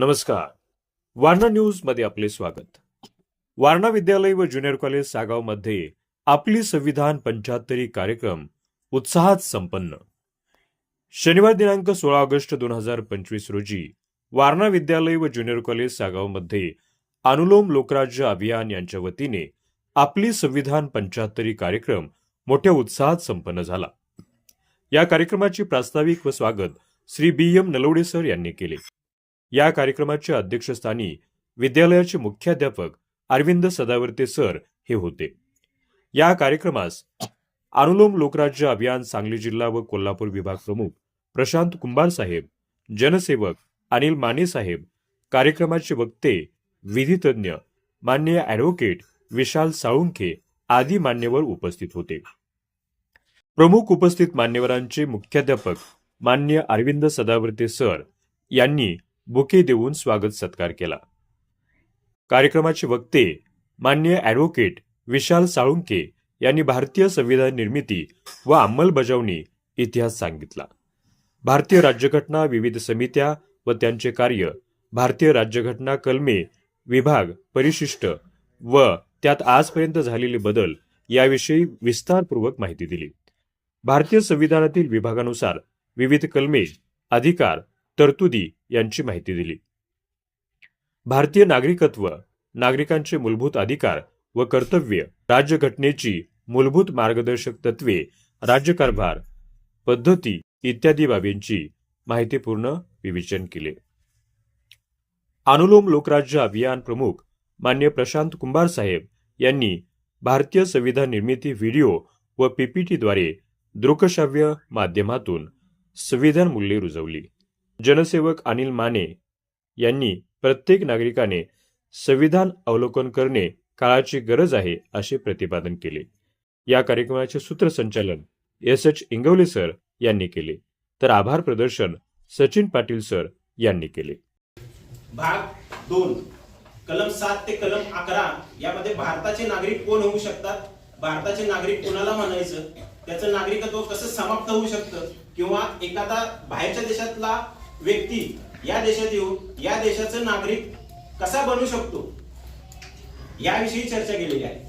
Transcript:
नमस्कार. वारणा न्यूजमध्ये आपले स्वागत. वारणा विद्यालय व ज्युनियर कॉलेज सागावमध्ये आपली संविधान पंचाहत्तरी कार्यक्रम उत्साहात संपन्न. शनिवार दिनांक सोळा ऑगस्ट दोन हजार पंचवीस रोजी वारणा विद्यालय व ज्युनियर कॉलेज सागावमध्ये अनुलोम लोकराज्य अभियान यांच्या वतीने आपली संविधान पंचाहत्तरी कार्यक्रम मोठ्या उत्साहात संपन्न झाला. या कार्यक्रमाचे प्रास्ताविक व स्वागत Shri B M Nalawade sir यांनी केले. या कार्यक्रमाच्या अध्यक्षस्थानी विद्यालयाचे मुख्याध्यापक अरविंद सदावर्ते सर हे होते. या कार्यक्रमास अनुलोम लोकराज्य अभियान सांगली जिल्हा व कोल्हापूर विभाग प्रमुख प्रशांत कुंभार साहेब जनसेवक अनिल माने साहेब कार्यक्रमाचे वक्ते विधितज्ञ मान्य ॲडव्होकेट विशाल साळुंखे आदी मान्यवर उपस्थित होते. प्रमुख उपस्थित मान्यवरांचे मुख्याध्यापक मान्य अरविंद सदावर्ते सर यांनी बुके देऊन स्वागत सत्कार केला. कार्यक्रमाचे वक्ते मान्य ॲडव्होकेट विशाल साळुंके यांनी भारतीय संविधान निर्मिती व अंमलबजावणी इतिहास सांगितला. भारतीय राज्यघटना विविध समित्या व त्यांचे कार्य भारतीय राज्यघटना कलमे विभाग परिशिष्ट व त्यात आजपर्यंत झालेले बदल याविषयी विस्तारपूर्वक माहिती दिली. भारतीय संविधानातील विभागानुसार विविध कलमे अधिकार तरतुदी यांची माहिती दिली. भारतीय नागरिकत्व नागरिकांचे मूलभूत अधिकार व कर्तव्य राज्यघटनेची मूलभूत मार्गदर्शक तत्वे राज्यकारभार पद्धती इत्यादी बाबींची माहितीपूर्ण विवेचन केले. अनुलोम लोकराज्य अभियान प्रमुख मान्य प्रशांत कुंभार साहेब यांनी भारतीय संविधान निर्मिती व्हिडिओ व पीपीटीद्वारे दृकश्राव्य माध्यमातून संविधान मूल्ये रुजवली. जनसेवक अनिल माने यांनी प्रत्येक नागरिकाने संविधान अवलोकन करणे काळाची गरज आहे असे प्रतिपादन केले. या कार्यक्रमाचे सूत्रसंचालन एस एच इंगवले सर यांनी केले. तर आभार प्रदर्शन सचिन पाटील सर यांनी केले. भाग दोन. कलम सात ते कलम अकरा यामध्ये भारताचे नागरिक कोण होऊ शकतात? भारताचे नागरिक कोणाला म्हणायचं? त्याचं नागरिकत्व कसं समाप्त होऊ शकतं? किंवा एखादा बाहेरच्या देशातला व्यक्ती या देशात येऊन या देशाचं नागरिक कसा बनू शकतो? याविषयी चर्चा केलेली आहे.